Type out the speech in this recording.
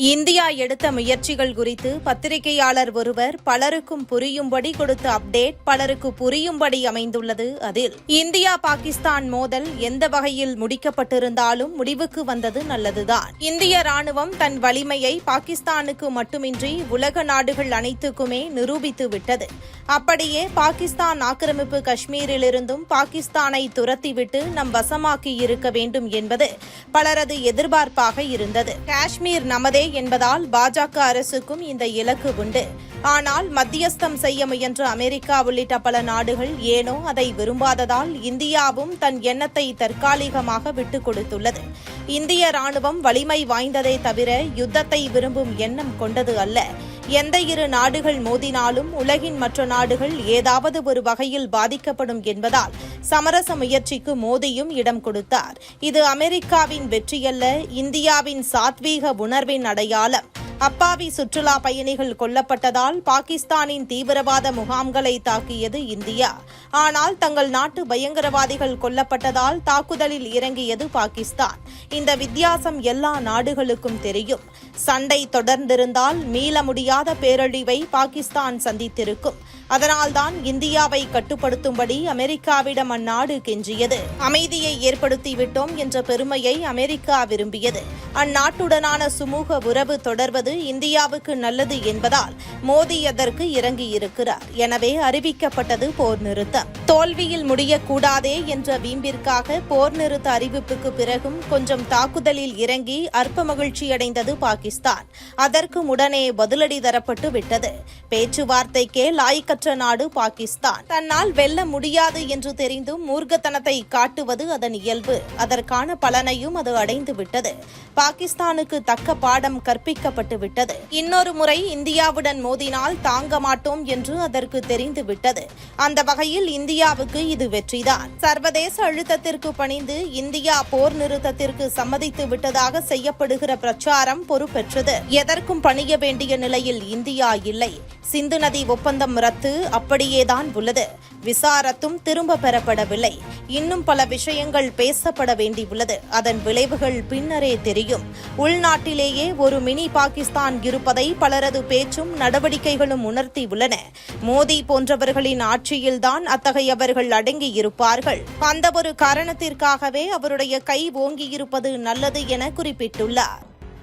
India எடுத்த முயற்சிகள் குறித்து பத்திரிகையாளர் ஒருவர் பலருக்கும் புரியும்படி கொடுத்த அப்டேட் பலருக்கு புரியும்படி அமைந்துள்ளது அதில். இந்தியா பாகிஸ்தான் மோதல் எந்த வகையில் முடிக்கப்பட்டிருந்தாலும் முடிவுக்கு வந்தது நல்லதுதான். இந்திய ராணுவம் தன் வலிமையை பாகிஸ்தானுக்கு மட்டுமின்றி உலக நாடுகள் அனைத்துக்குமே நிரூபித்து விட்டது. அப்படியே பாகிஸ்தான் ஆக்கிரமிப்பு காஷ்மீரிலிருந்தும் பாகிஸ்தானை துரத்திவிட்டு நம் வசமாக்கி இருக்க வேண்டும் என்பது பலரது எதிர்பார்ப்பாக இருந்தது. காஷ்மீர் நமதே என்பதால் பாஜக அரசுக்கும் இந்த இலக்கு உண்டு. ஆனால் மத்தியஸ்தம் செய்ய முயன்ற அமெரிக்கா உள்ளிட்ட பல நாடுகள் ஏனோ அதை விரும்பாததால் இந்தியாவும் தன் எண்ணத்தை தற்காலிகமாக விட்டுக் கொடுத்துள்ளது. இந்திய ராணுவம் வலிமை வாய்ந்ததே தவிர யுத்தத்தை விரும்பும் எண்ணம் கொண்டது அல்ல. எந்த இரு நாடுகள் மோதினாலும் உலகின் மற்ற நாடுகள் ஏதாவது ஒரு வகையில் பாதிக்கப்படும் என்பதால் சமரச முயற்சிக்கு மோடியும் இடம் கொடுத்தார். இது அமெரிக்காவின் வெற்றியல்ல இந்தியாவின் சாத்வீக உணர்வின் அடையாளம். அப்பாவி சுற்றுலா பயணிகள் கொல்லப்பட்டதால் பாகிஸ்தானின் தீவிரவாத முகாம்களை தாக்கியது இந்தியா. ஆனால் தங்கள் நாட்டு பயங்கரவாதிகள் கொல்லப்பட்டதால் தாக்குதலில் இறங்கியது பாகிஸ்தான். இந்த வித்தியாசம் எல்லா நாடுகளுக்கும் தெரியும். சண்டை தொடர்ந்திருந்தால் மீள முடியாத பேரழிவை பாகிஸ்தான் சந்தித்திருக்கும். அதனால்தான் இந்தியாவை கட்டுப்படுத்தும்படி அமெரிக்காவிடம் அந்நாடு கெஞ்சியது. அமைதியை ஏற்படுத்திவிட்டோம் என்ற பெருமையை அமெரிக்கா விரும்பியது. அந்நாட்டுடனான சுமூக உறவு தொடர்வது இந்தியாவுக்கு நல்லது என்பதால் மோடி அதற்கு இறங்கியிருக்கிறார். எனவே அறிவிக்கப்பட்டது போர் நிறுத்தம். தோல்வியில் முடியக்கூடாதே என்ற வீம்பிற்காக போர் நிறுத்த அறிவிப்புக்கு பிறகும் கொஞ்சம் தாக்குதலில் இறங்கி அற்ப மகிழ்ச்சியடைந்தது பாகிஸ்தான். பாகிஸ்தான். அதற்கு உடனே பதிலடி தரப்பட்டு விட்டது. பேச்சுவார்த்தைக்கே லாய்க்கற்ற நாடு பாகிஸ்தான். தன்னால் வெல்ல முடியாது என்று தெரிந்தும் மூர்க்கத்தனத்தை காட்டுவது அதன் இயல்பு. அதற்கான பலனையும் அது அடைந்து விட்டது. பாகிஸ்தானுக்கு தக்க பாடம் கற்பிக்கப்பட்டு விட்டது. இன்னொரு முறை இந்தியாவுடன் மோதினால் தாங்க மாட்டோம் என்று அதற்கு தெரிந்து விட்டது. அந்த வகையில் இந்தியாவுக்கு இது வெற்றிதான். சர்வதேச அழுத்தத்திற்கு பணிந்து இந்தியா போர் நிறுத்தத்திற்கு சம்மதித்து விட்டதாக செய்யப்படுகிற பிரச்சாரம் பொறுப்பு பெற்றது. எதற்கும் பணிய வேண்டிய நிலையில் இந்தியா இல்லை. சிந்து நதி ஒப்பந்தம் ரத்து அப்படியேதான் உள்ளது. விசாரத்தும் திரும்ப பெறப்படவில்லை. இன்னும் பல விஷயங்கள் பேசப்பட வேண்டியுள்ளது. அதன் விளைவுகள் பின்னரே தெரியும். உள்நாட்டிலேயே ஒரு மினி பாகிஸ்தான் இருப்பதை பலரது பேச்சும் நடவடிக்கைகளும் உணர்த்தியுள்ளன மோடி போன்றவர்களின் ஆட்சியில்தான் அத்தகையவர்கள் அடங்கி இருப்பார்கள் அந்த ஒரு காரணத்திற்காகவே அவருடைய கை ஓங்கியிருப்பது நல்லது என குறிப்பிட்டுள்ளார்.